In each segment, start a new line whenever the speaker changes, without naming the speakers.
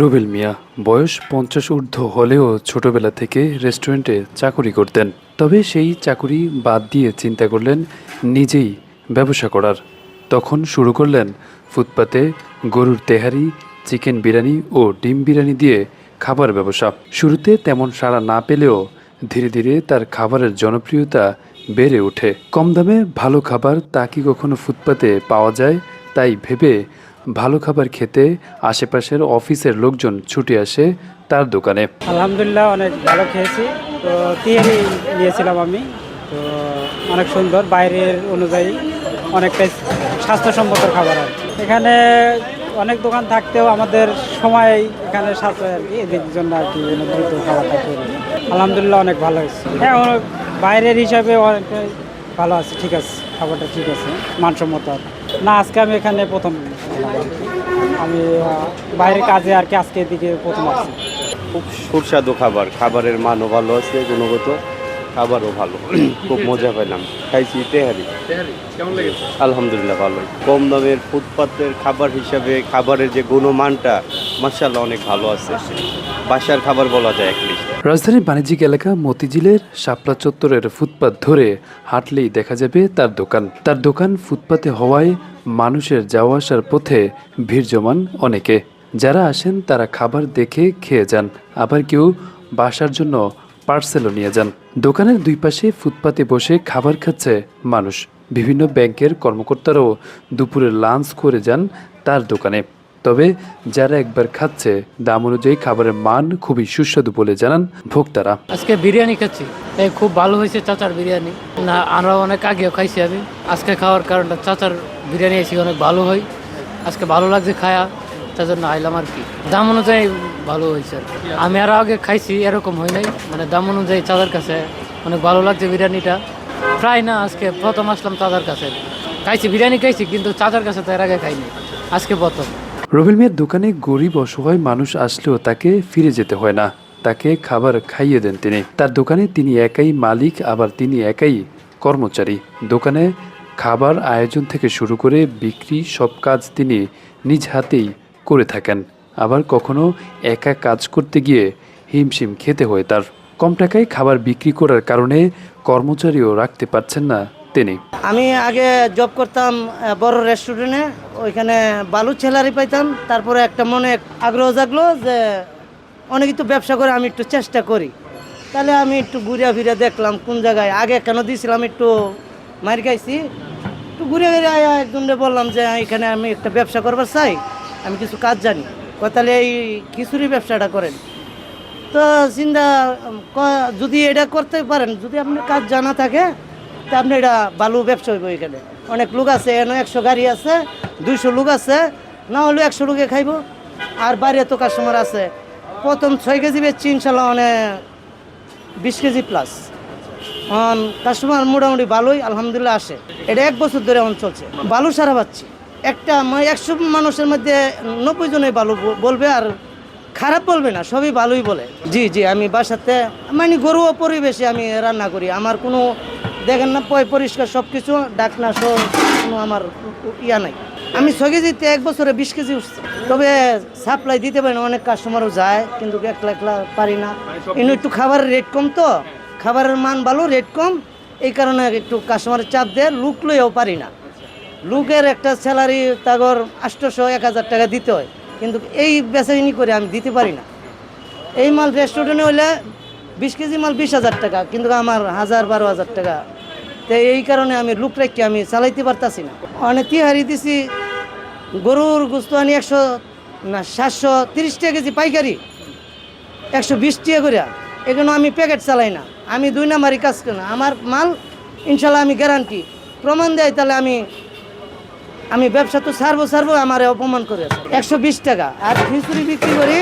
রুবেল মিয়া, বয়স পঞ্চাশ ঊর্ধ্ব হলেও ছোটবেলা থেকে রেস্টুরেন্টে চাকুরি করতেন। তবে সেই চাকুরি বাদ দিয়ে চিন্তা করলেন, নিজেই ব্যবসা করার। তখন শুরু করলেন ফুটপাতে গরুর তেহারি, চিকেন বিরিয়ানি ও ডিম বিরিয়ানি দিয়ে খাবার ব্যবসা। শুরুতে তেমন সাড়া না পেলেও ধীরে ধীরে তার খাবারের জনপ্রিয়তা বেড়ে ওঠে। কম দামে ভালো খাবার তা কি কখনো ফুটপাতে পাওয়া যায়, তাই ভেবে ভালো খাবার খেতে আশেপাশের অফিসের লোকজন ছুটে আসে তার দোকানে।
আলহামদুলিল্লাহ, অনেক ভালো খেয়েছি। তো তিহারি নিয়েছিলাম আমি। তো অনেক সুন্দর, বাইরের অনুযায়ী অনেকটাই স্বাস্থ্যসম্মত খাবার আর এখানে অনেক দোকান থাকতেও আমাদের সময় এখানে সাশ্রয় আর কি, এদের জন্য আর কি দ্রুত খাবারটা করি আলহামদুলিল্লাহ, অনেক ভালো হয়েছে। হ্যাঁ বাইরের হিসাবে অনেকটাই ভালো আছে, ঠিক আছে, খাবারটা ঠিক আছে, মানসম্মত আর না, আজকে আমি এখানে প্রথম। আমি বাইরের কাজে আর কি আজকে এদিকে প্রথম আসছি
খুব সুস্বাদু খাবার। খাবারের মানও ভালো আছে গুণগত খাবারও ভালো। খুব মজা পেলাম। খাইছি তেহারি। আলহামদুলিল্লাহ ভালো। কম দামের ফুটপাতের খাবার হিসাবে খাবারের যে গুণমানটা মার্শাল্লাহ অনেক ভালো আছে। বাসার খাবার বলা যায় একলিস্ট
রাজধানীর বাণিজ্যিক এলাকা মতিঝিলের শাপলা চত্বরের ফুটপাত ধরে হাঁটলেই দেখা যাবে তার দোকান। তার দোকান ফুটপাতে হওয়ায় মানুষের যাওয়া আসার পথে ভিড় জমান অনেকে। যারা আসেন তারা খাবার দেখে খেয়ে যান, আবার কেউ বাসার জন্য পার্সেলও নিয়ে যান। দোকানের দুই পাশে ফুটপাতে বসে খাবার খাচ্ছে মানুষ। বিভিন্ন ব্যাংকের কর্মকর্তারাও দুপুরে লাঞ্চ করে যান তার দোকানে। তবে যারা একবার খাচ্ছে, দাম অনুযায়ী খাবারের মান খুবই সুস্বাদু বলে জানান ভোক্তারা।
আজকে বিরিয়ানি খাচ্ছি। খুব ভালো হয়েছে চাচার বিরিয়ানি। না, আমরা অনেক আগেও খাইছি আমি। আজকে খাওয়ার কারণটা চাচার বিরিয়ানি এসে অনেক ভালো হয়। আজকে ভালো লাগছে খায়া তার জন্য আইলাম আর কি। দাম অনুযায়ী ভালো হয়েছে আর আমি আরও আগে খাইছি, এরকম হয় নাই। মানে দাম অনুযায়ী চাচার কাছে অনেক ভালো লাগছে বিরিয়ানিটা। প্রায় না, আজকে প্রথম আসলাম চাচার কাছে। খাইছি, বিরিয়ানি খাইছি, কিন্তু চাচার কাছে তো এর আগে খাইনি। আজকে প্রথম।
রবিল মিয়ার দোকানে গরিব অসহায় মানুষ আসলেও তাকে ফিরে যেতে হয় না। তাকে খাবার খাইয়ে দেন তিনি। তার দোকানে তিনি একাই মালিক, আবার তিনি একাই কর্মচারী। দোকানে খাবার আয়োজন থেকে শুরু করে বিক্রি সব কাজ তিনি নিজ হাতেই করে থাকেন। আবার কখনো একা কাজ করতে গিয়ে হিমশিম খেতে হয় তার। কম টাকায় খাবার বিক্রি করার কারণে কর্মচারীও রাখতে পারছেন না তিনি
আমি আগে জব করতাম বড় রেস্টুরেন্টে ওইখানে বালু ছেলারি পাইতাম, তারপরে একটা মনে আগ্রহ জাগলো যে অনেক একটু ব্যবসা করে, আমি একটু চেষ্টা করি। তাহলে আমি একটু ঘুরে ফিরে দেখলাম কোন জায়গায়। আগে কেন দিয়েছিলাম একটু মার খাইছি। একটু ঘুরে ফিরে আয়া বললাম যে এখানে আমি একটা ব্যবসা করবার চাই, আমি কিছু কাজ জানি। তাহলে এই খিচুড়ি ব্যবসাটা করেন। তো চিন্তা যদি এটা করতে পারেন, যদি আপনার কাজ জানা থাকে তা আপনি এটা বালু ব্যবসা হইব এখানে। অনেক লোক আছে এনে একশো গাড়ি আছে, দুইশো লোক আছে, না হলেও একশো লোকে খাইব। আর বাইরে তো কাস্টমার আছে। প্রথম ছয় কেজি বেচছি ইনশাল্লাহ অনেক বিশ কেজি প্লাস কাস্টমার মোটামুটি ভালোই, আলহামদুলিল্লাহ আসে। এটা এক বছর ধরে এখন চলছে। বালু সারা পাচ্ছি। একটা মানে একশো মানুষের মধ্যে নব্বই জনে বালু বলবে আর খারাপ বলবে না, সবই ভালোই বলে। জি জি, আমি বাসাতে মানে গরুও পরিবেশে আমি রান্না করি। আমার কোনো দেখেন না, পয় পরিষ্কার সব কিছু ডাকনা সব কোনো আমার ইয়া নাই। আমি ছয় কেজিতে এক বছরে বিশ কেজি উঠছে। তবে সাপ্লাই দিতে পারি না, অনেক কাস্টমারও যায়, কিন্তু একলা একলা পারি না। কিন্তু একটু খাবারের রেট কম তো, খাবারের মান ভালো রেট কম। এই কারণে একটু কাস্টমারের চাপ দেয়, লুক লইয়াও পারি না। লুকের একটা স্যালারি তাগর আটশোশো, এক হাজার টাকা দিতে হয়, কিন্তু এই বেচাকিনি করে আমি দিতে পারি না। এই মাল রেস্টুরেন্টে হইলে বিশ কেজি মাল বিশ হাজার টাকা, কিন্তু আমার হাজার বারো হাজার টাকা তো এই কারণে আমি লুক রেখে আমি চালাইতে পারতাছি না। অনেক তিহারি দিছি, গরুর গুস্ত আনি একশো, না, সাতশো তিরিশ টাকা কেজি পাইকারি, একশো বিশ টাকা করে এখানে আমি প্যাকেট চালাই না, আমি দুই নাম্বারই কাজ করি না। আমার মাল, ইনশাল্লাহ আমি গ্যারান্টি প্রমাণ দেয় তাহলে আমি আমি ব্যবসা তো ছাড়বো ছাড়বো, আমার অপমান করে একশো বিশ টাকা, আর খিচুড়ি বিক্রি করি,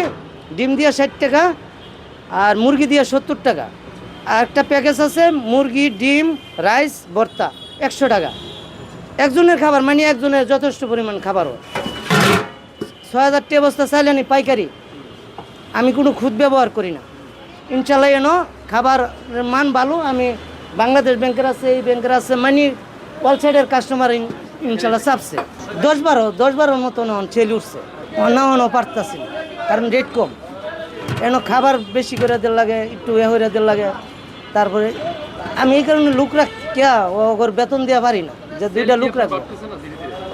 ডিম দিয়ে ষাট টাকা, আর মুরগি দিয়ে সত্তর টাকা। আর একটা প্যাকেজ আছে, মুরগি, ডিম রাইস ভর্তা, একশো টাকা। একজনের খাবার মানে একজনের যথেষ্ট পরিমাণ খাবার হয় ছয় হাজার টাকা বস্তা চাইলে পাইকারি। আমি কোনো খুদ ব্যবহার করি না। ইনশাল্লাহ এনো খাবার মান ভালো, আমি বাংলাদেশ ব্যাংকের আছে, এই ব্যাংকের আছে মানে অল সাইডের কাস্টমার ইনশাল্লাহ চাপছে। দশ বারো, দশ বারোর মতন ছেলে উঠছে। না অন্য পারতাছি কারণ রেট কম। এন খাবার বেশি করে দেওয়ার লাগে, একটু এ হয়ে দেওয়ার লাগে। তারপরে আমি এই কারণে লুক রাখ ওর বেতন দেওয়া পারি না যে দুইটা লুক রাখব।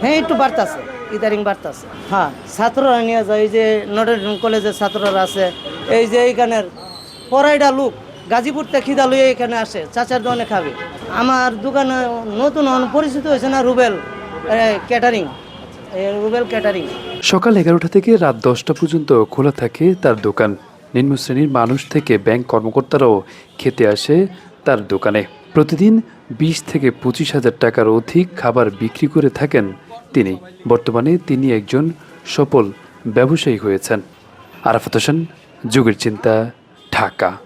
হ্যাঁ একটু বাড়তাছে ইদারিং বাড়তাছে। হ্যাঁ। ছাত্ররা নিয়ে যায় এই যে নটরডেম কলেজের ছাত্ররা আছে এই যে এইখানের পড়াইটা লুক গাজীপুর থেকে খিদা লুয়ে এখানে আসে চাচার দোকানে খাবে। আমার দোকানে নতুন পরিচিত হয়েছে না রুবেল ক্যাটারিং রুবেল ক্যাটারিং
সকাল এগারোটা থেকে রাত দশটা পর্যন্ত খোলা থাকে তার দোকান। নিম্ন শ্রেণির মানুষ থেকে ব্যাংক কর্মকর্তারাও খেতে আসে তার দোকানে। প্রতিদিন বিশ থেকে পঁচিশ হাজার টাকার অধিক খাবার বিক্রি করে থাকেন তিনি। বর্তমানে তিনি একজন সফল ব্যবসায়ী হয়েছেন। আরাফাত হোসেন, যুগের চিন্তা, ঢাকা।